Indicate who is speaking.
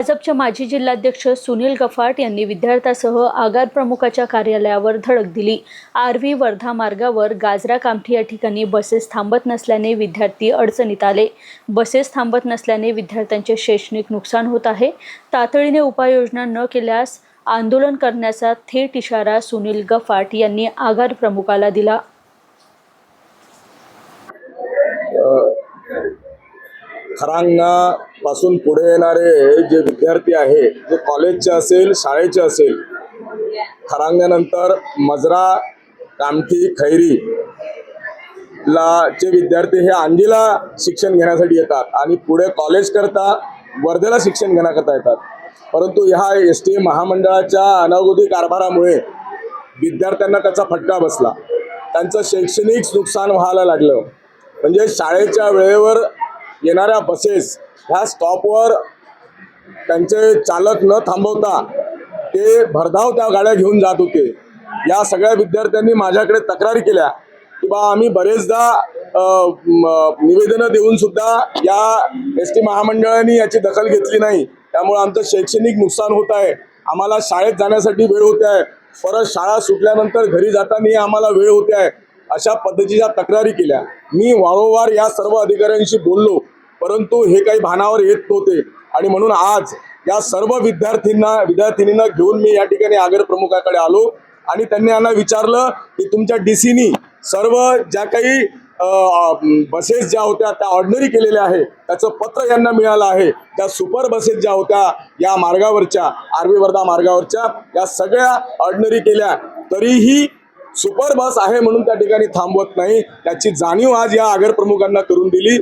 Speaker 1: भाजपच्या माजी जिल्हाध्यक्ष सुनील गफाट यांनी विद्यार्थ्यासह आगार प्रमुखाच्या कार्यालयावर धडक दिली. आरवी वर्धा मार्गावर गाजरा कामठी या ठिकाणी बसेस थांबत नसल्याने विद्यार्थी अडचणीत आले. बसेस थांबत नसल्याने विद्यार्थ्यांचे शैक्षणिक नुकसान होत आहे. तातडीने उपाययोजना न केल्यास आंदोलन करण्याचा थेट इशारा सुनील गफाट यांनी आगार प्रमुखाला दिला.
Speaker 2: खरांगणा पासून पुढे येणारे जे विद्यार्थी आहे जे कॉलेजचे असेल शाळेचे असेल खरांगण्यानंतर मजरा कामठी खैरी ला चे विद्यार्थी हे अंजीला शिक्षण घेण्यासाठी येतात आणि पुढे कॉलेज करता वर्धेला शिक्षण घेण्याकरता येतात. परंतु ह्या एस टी महामंडळाच्या अनागोदी कारभारामुळे विद्यार्थ्यांना त्याचा फटका बसला. त्यांचं शैक्षणिक नुकसान व्हायला लागलं. म्हणजे शाळेच्या वेळेवर येणाऱ्या बसेस ह्या स्टॉपवर त्यांचे चालक न थांबवता ते भरधाव त्या गाड्या घेऊन जात होते. या सगळ्या विद्यार्थ्यांनी माझ्याकडे तक्रारी केल्या की बा आम्ही बरेचदा निवेदनं देऊन सुद्धा या एस टी महामंडळाने याची दखल घेतली नाही. त्यामुळे आमचं शैक्षणिक नुकसान होत आहे. आम्हाला शाळेत जाण्यासाठी वेळ होते आहे. परत शाळा सुटल्यानंतर घरी जाताना आम्हाला वेळ होते आहे. अशा पद्धतीच्या तक्रारी केल्या. मी वारंवार या सर्व अधिकाऱ्यांशी बोललो. परंतु हे काही भानावर येत नव्हते. आणि म्हणून आज या सर्व विद्यार्थ्यांना विद्यार्थिनींना घेऊन मी या ठिकाणी आगर प्रमुखाकडे आलो. आणि त्यांनी यांना विचारलं की तुमच्या डी सीनी सर्व ज्या काही बसेस ज्या होत्या त्या ऑर्डनरी केलेल्या आहे. त्याचं पत्र यांना मिळालं आहे. त्या सुपर बसेस ज्या होत्या या मार्गावरच्या आर्वी वर्धा मार्गावरच्या या सगळ्या ऑर्डनरी केल्या. तरीही सुपर बस आहे म्हणून त्या ठिकाणी थांबवत नाही. त्याची जाणीव आज या आगर प्रमुखांना करून दिली.